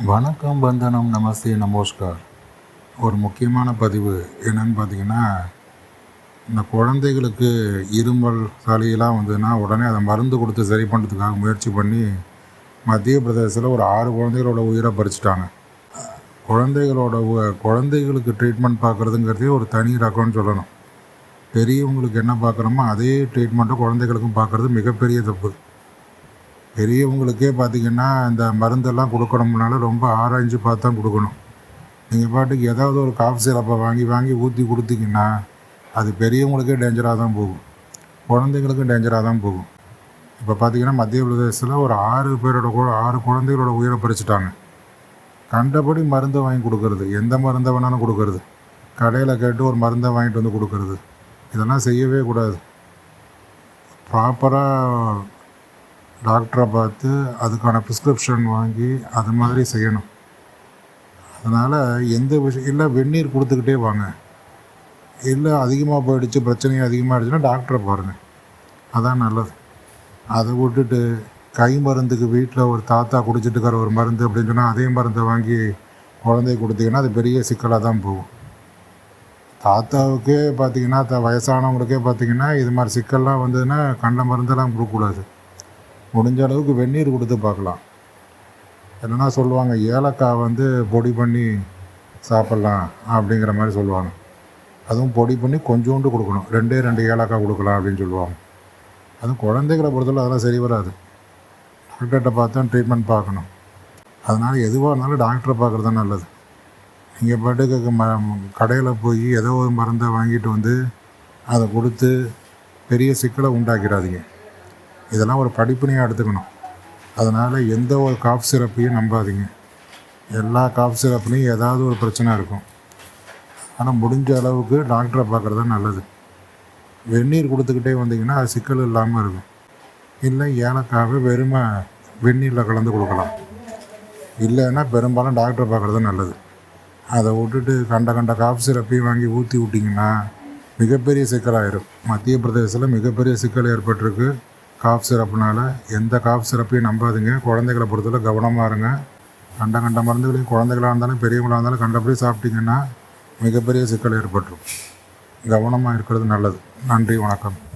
வணக்கம் வந்தனம் நமஸ்தே நமஸ்கார். ஒரு முக்கியமான பதிவு என்னன்னு பார்த்தீங்கன்னா இந்த குழந்தைகளுக்கு இருமல் சளியெல்லாம் வந்ததுன்னா உடனே அதை மருந்து கொடுத்து சரி பண்ணுறதுக்காக முயற்சி பண்ணி மத்திய பிரதேசத்தில் ஒரு ஆறு குழந்தைகளோட உயிரை பறிச்சிட்டாங்க. குழந்தைகளோட குழந்தைகளுக்கு ட்ரீட்மெண்ட் பார்க்குறதுங்கிறதே ஒரு தனி ரகம்னு சொல்லணும். பெரியவங்களுக்கு என்ன பார்க்குறோமோ அதே ட்ரீட்மெண்ட்டை குழந்தைகளுக்கும் பார்க்குறது மிகப்பெரிய தப்பு. பெரியவங்களுக்கே பார்த்தீங்கன்னா இந்த மருந்தெல்லாம் கொடுக்கணும்னால ரொம்ப ஆராய்ஞ்சு பார்த்து தான் கொடுக்கணும். நீங்கள் பாட்டுக்கு ஏதாவது ஒரு காஃப் சிரப்பை வாங்கி வாங்கி ஊற்றி கொடுத்தீங்கன்னா அது பெரியவங்களுக்கே டேஞ்சராக தான் போகும். குழந்தைங்களுக்கும் டேஞ்சராக தான் போகும். இப்போ பார்த்தீங்கன்னா மத்திய பிரதேசத்தில் ஒரு ஆறு பேரோட ஆறு குழந்தைகளோட உயிரை பறிச்சிட்டாங்க. கண்டபடி மருந்தை வாங்கி கொடுக்கறது. எந்த மருந்தை வேணாலும் கொடுக்கறது. கடையில் கேட்டு ஒரு மருந்தை வாங்கிட்டு வந்து கொடுக்கறது. இதெல்லாம் செய்யவே கூடாது. ப்ராப்பராக டாக்டரை பார்த்து அதுக்கான ப்ரிஸ்கிரிப்ஷன் வாங்கி அது மாதிரி செய்யணும். அதனால் எந்த விஷயம் இல்லை வெந்நீர் கொடுத்துக்கிட்டே வாங்க. இல்லை அதிகமாக போயிடுச்சு பிரச்சனை அதிகமாகிடுச்சுன்னா டாக்டரை பாருங்கள் அதான் நல்லது. அதை விட்டுட்டு கை மருந்துக்கு வீட்டில் ஒரு தாத்தா குடிச்சிட்டு இருக்கிற ஒரு மருந்து அப்படின்னு சொன்னால் அதே மருந்தை வாங்கி குழந்தைய கொடுத்தீங்கன்னா அது பெரிய சிக்கலாக தான் போகும். தாத்தாவுக்கே பார்த்தீங்கன்னா த வயசானவங்களுக்கே பார்த்தீங்கன்னா இது மாதிரி சிக்கல்லாம் வந்ததுன்னா கண்ட மருந்தெல்லாம் கொடுக்கக்கூடாது. முடிஞ்ச அளவுக்கு வெந்நீர் கொடுத்து பார்க்கலாம். என்னென்னா சொல்லுவாங்க ஏலக்காய் வந்து பொடி பண்ணி சாப்பிட்லாம் அப்படிங்கிற மாதிரி சொல்லுவாங்க. அதுவும் பொடி பண்ணி கொஞ்சோண்டு கொடுக்கணும். ரெண்டே ரெண்டு ஏலக்காய் கொடுக்கலாம் அப்படின்னு சொல்லுவாங்க. அதுவும் குழந்தைகளை பொறுத்தவரை அதெல்லாம் சரி வராது. டாக்டர்கிட்ட பார்த்து ட்ரீட்மெண்ட் பார்க்கணும். அதனால் எதுவாக இருந்தாலும் டாக்டரை பார்க்குறது தான் நல்லது. நீங்கள் பாட்டுக்கு ம கடையில் போய் ஏதோ ஒரு மருந்தை வாங்கிட்டு வந்து அதை கொடுத்து பெரிய சிக்கலை உண்டாக்கிடாதீங்க. இதெல்லாம் ஒரு படிப்பினையாக எடுத்துக்கணும். அதனால் எந்த ஒரு காஃப் சிறப்பையும் நம்பாதீங்க. எல்லா காஃப் சிறப்புலையும் ஏதாவது ஒரு பிரச்சனை இருக்கும். ஆனால் முடிஞ்ச அளவுக்கு டாக்டரை பார்க்குறது தான் நல்லது. வெந்நீர் கொடுத்துக்கிட்டே வந்தீங்கன்னா அது சிக்கல் இல்லாமல் இருக்கும். இல்லை ஏலக்காவை வெறுமை வெந்நீரில் கலந்து கொடுக்கலாம். இல்லைன்னா பெரும்பாலும் டாக்டரை பார்க்குறது நல்லது. அதை விட்டுட்டு கண்ட கண்ட காஃப் சிறப்பையும் வாங்கி ஊற்றி விட்டிங்கன்னா மிகப்பெரிய சிக்கலாயிரும். மத்திய பிரதேசத்தில் மிகப்பெரிய சிக்கல் ஏற்பட்டிருக்கு. காஃப் சிறப்புனால எந்த காஃப் சிரப்பையும் நம்பாதுங்க. குழந்தைகளை பொறுத்தவரை கவனமாக இருங்க. கண்ட கண்ட மருந்துகளையும் குழந்தைகளாக இருந்தாலும் பெரியவங்களாக இருந்தாலும் கண்டபடி சாப்பிட்டீங்கன்னா மிகப்பெரிய சிக்கல் ஏற்பட்டுரும். கவனமாக இருக்கிறது நல்லது. நன்றி வணக்கம்.